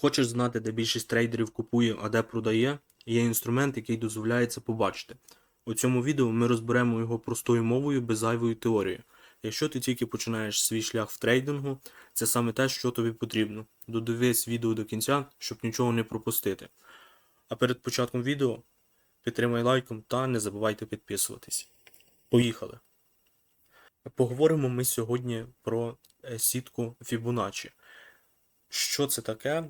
Хочеш знати, де більшість трейдерів купує, а де продає? Є інструмент, який дозволяє це побачити. У цьому відео ми розберемо його простою мовою без зайвої теорії. Якщо ти тільки починаєш свій шлях в трейдингу, це саме те, що тобі потрібно. Додивись відео до кінця, щоб нічого не пропустити. А перед початком відео підтримай лайком та не забувайте підписуватись. Поїхали! Поговоримо ми сьогодні про е, сітку Fibonacci. Що це таке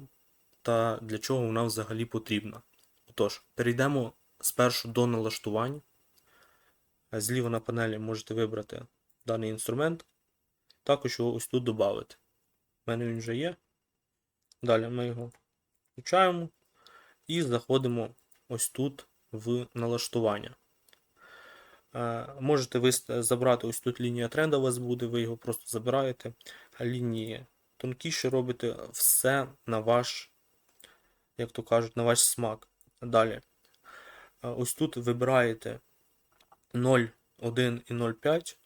та для чого вона взагалі потрібна? Отож, перейдемо спершу до налаштувань. Е, Зліва на панелі можете вибрати даний інструмент. Також його ось тут додати. У мене він вже є. Далі ми його включаємо і заходимо ось тут в налаштування. Е, Можете ви забрати ось тут лінія тренда у вас буде, ви його просто забираєте. Лінії тонкіші робите все на ваш, як то кажуть, на ваш смак. Далі. Е, Ось тут вибираєте 0,1 і 0,5.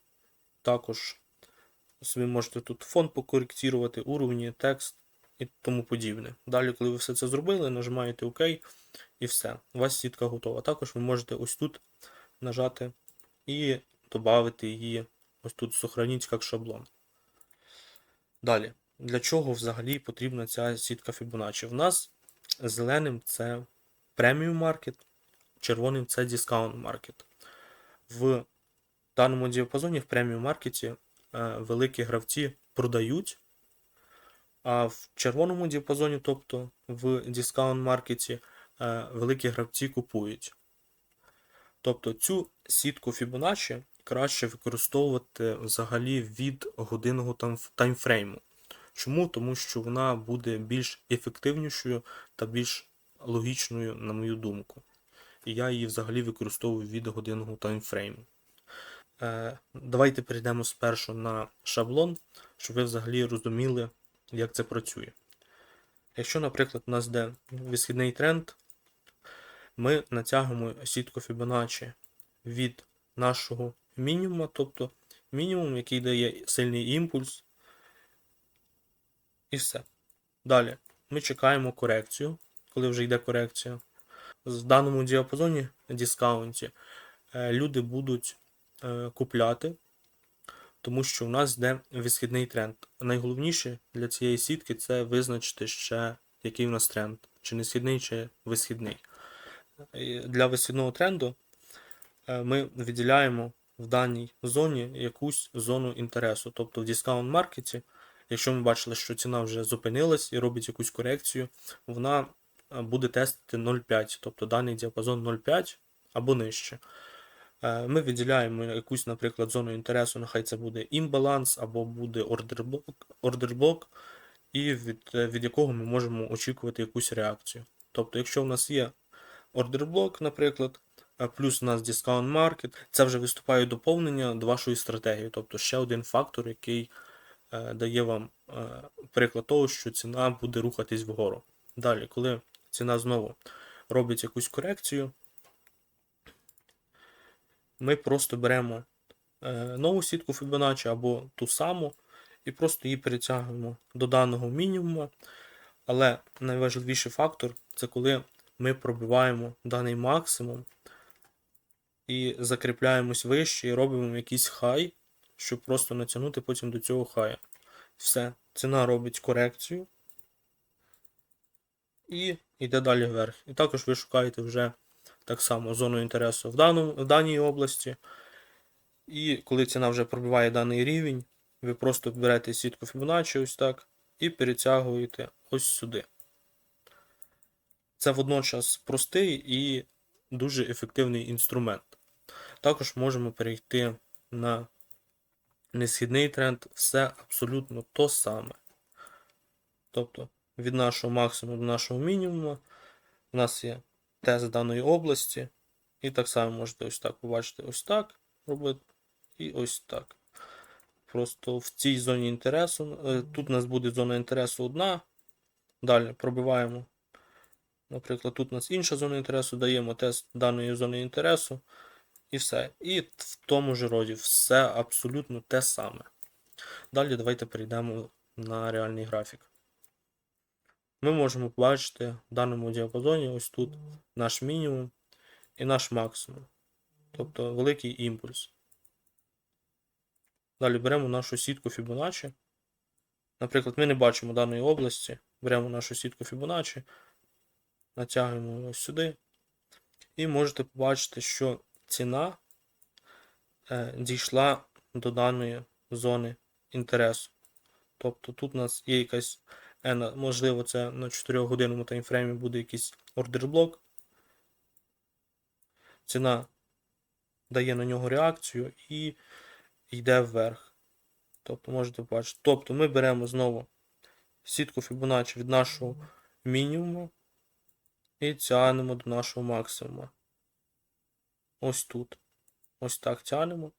Також собі можете тут фон покоректувати, уровні, текст і тому подібне. Далі, коли ви все це зробили, нажимаєте ОК і все. У вас сітка готова. Також ви можете ось тут нажати і додати її ось тут сохраніть як шаблон. Далі, для чого взагалі потрібна ця сітка Fibonacci? В нас зеленим це преміум маркет, червоним це дискаунт маркет. В даному діапазоні в преміум маркеті е, великі гравці продають, а в червоному діапазоні, тобто в дискаунт маркеті, е, великі гравці купують. Тобто цю сітку Fibonacci краще використовувати взагалі від годинного таймфрейму. Чому? Тому що вона буде більш ефективнішою та більш логічною, на мою думку. І я її взагалі використовую від годинного таймфрейму. Е, давайте перейдемо спершу на шаблон, щоб ви взагалі розуміли, як це працює. Якщо, наприклад, у нас йде висхідний тренд, ми натягуємо сітку Fibonacci від нашого мінімума, тобто мінімум, який дає сильний імпульс. І все. Далі ми чекаємо корекцію, коли вже йде корекція. В даному діапазоні дискаунті е, люди будуть е, купляти, тому що у нас йде висхідний тренд. Найголовніше для цієї сітки це визначити ще, який у нас тренд, чи не східний, чи висхідний. Для висхідного тренду е, ми виділяємо в даній зоні якусь зону інтересу. Тобто в дискаунт маркеті, якщо ми бачили, що ціна вже зупинилась і робить якусь корекцію, вона е, буде тестити 0,5, тобто даний діапазон 0,5 або нижче. Е, Ми виділяємо якусь, наприклад, зону інтересу, нехай це буде імбаланс або буде ордерблок, і від, е, від якого ми можемо очікувати якусь реакцію. Тобто, якщо в нас є ордерблок, наприклад, плюс у нас дискаунт маркет, це вже виступає доповнення до вашої стратегії. Тобто ще один фактор, який дає вам е, приклад того, що ціна буде рухатись вгору. Далі, коли ціна знову робить якусь корекцію, ми просто беремо е, нову сітку Fibonacci або ту саму, і просто її перетягуємо до даного мінімуму. Але найважливіший фактор це коли ми пробиваємо даний максимум і закріпляємось вище і робимо якийсь хай, щоб просто натягнути потім до цього хая. Все, ціна робить корекцію і йде далі вверх. І також ви шукаєте вже так само зону інтересу в, даному, в даній області. І коли ціна вже пробиває даний рівень, ви просто берете сітку Fibonacci ось так і перетягуєте ось сюди. Це водночас простий і дуже ефективний інструмент. Також можемо перейти на несхідний тренд, все абсолютно то саме. Тобто від нашого максимуму до нашого мінімуму у нас є тест даної області. І так само можете ось так побачити, ось так робити і ось так. Просто в цій зоні інтересу. е, Тут у нас буде зона інтересу одна. Далі пробиваємо. Наприклад, тут у нас інша зона інтересу, даємо тест даної зони інтересу. І все. І в тому ж роді все абсолютно те саме. Далі давайте перейдемо на реальний графік. ми можемо побачити в даному діапазоні ось тут наш мінімум і наш максимум. Тобто великий імпульс. Далі беремо нашу сітку Fibonacci. Наприклад, ми не бачимо даної області. Беремо нашу сітку Fibonacci, натягуємо ось сюди. І можете побачити, що ціна е, дійшла до даної зони інтересу. Тобто тут у нас є якась, е, можливо, це на 4 годинному таймфреймі буде якийсь ордерблок. Ціна дає на нього реакцію і йде вверх. Тобто можете побачити. Тобто ми беремо знову сітку Fibonacci від нашого мінімуму і тягнемо до нашого максимуму. Ось тут. Ось так тягнемо.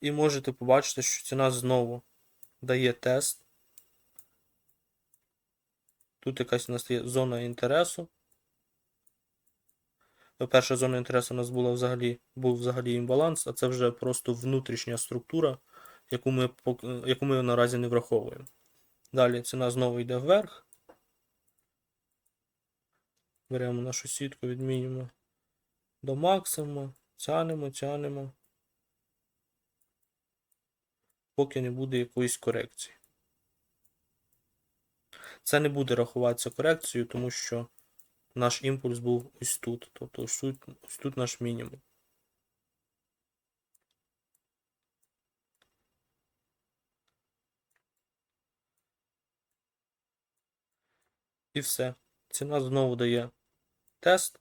І можете побачити, що ціна знову дає тест. Тут якась у нас є зона інтересу. Перша зона інтересу у нас була взагалі, був взагалі імбаланс, а це вже просто внутрішня структура, яку ми, яку ми наразі не враховуємо. Далі ціна знову йде вверх. Беремо нашу сітку від мінімуму до максимуму, тянемо, тянемо, поки не буде якоїсь корекції. Це не буде рахуватися корекцією, тому що наш імпульс був ось тут. Тобто ось тут, ось тут наш мінімум. І все. Ціна знову дає тест.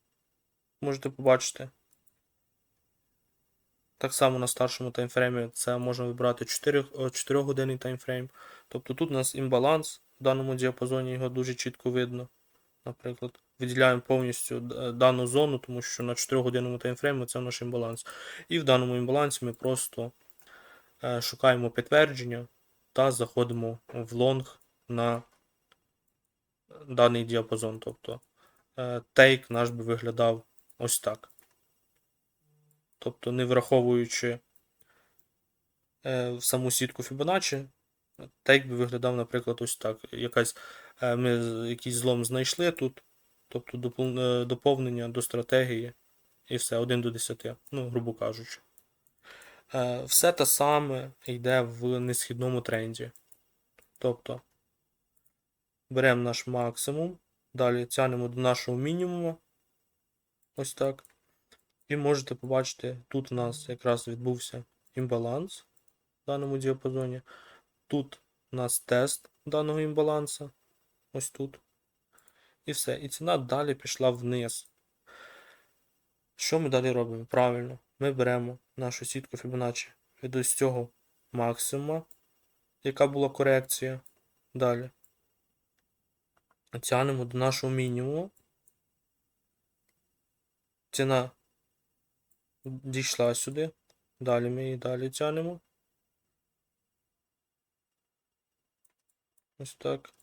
Можете побачити. Так само на старшому таймфреймі це можна вибрати 4, 4 годинний таймфрейм. Тобто тут у нас імбаланс в даному діапазоні, його дуже чітко видно. Наприклад, виділяємо повністю е, дану зону, тому що на 4 годинному таймфреймі це наш імбаланс. І в даному імбалансі ми просто е, шукаємо підтвердження та заходимо в лонг на даний діапазон. Тобто е, тейк наш би виглядав ось так. Тобто, не враховуючи е, саму сітку Fibonacci, тейк би виглядав, наприклад, ось так. Якась, е, ми якийсь злом знайшли тут, тобто е, доповнення до стратегії, і все, 1 до 10, ну, грубо кажучи. Е, все те саме йде в несхідному тренді. Тобто беремо наш максимум, далі тягнемо до нашого мінімуму. Ось так. І можете побачити, тут у нас якраз відбувся імбаланс в даному діапазоні. Тут у нас тест даного імбалансу. Ось тут. І все. І ціна далі пішла вниз. Що ми далі робимо? Правильно, ми беремо нашу сітку Fibonacci від ось цього максимума, яка була корекція. Далі. Тягнемо до нашого мінімуму. Ціна дійшла сюди. Далі ми її далі тягнемо. Ось так.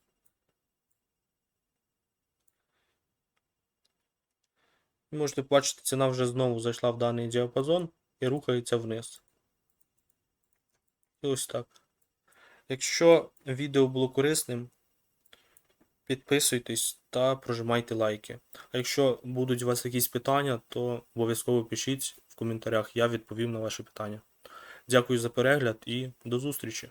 Можете побачити, ціна вже знову зайшла в даний діапазон і рухається вниз. І ось так. Якщо відео було корисним, підписуйтесь та прожимайте лайки. А якщо будуть у вас якісь питання, то обов'язково пишіть в коментарях, я відповім на ваші питання. Дякую за перегляд і до зустрічі!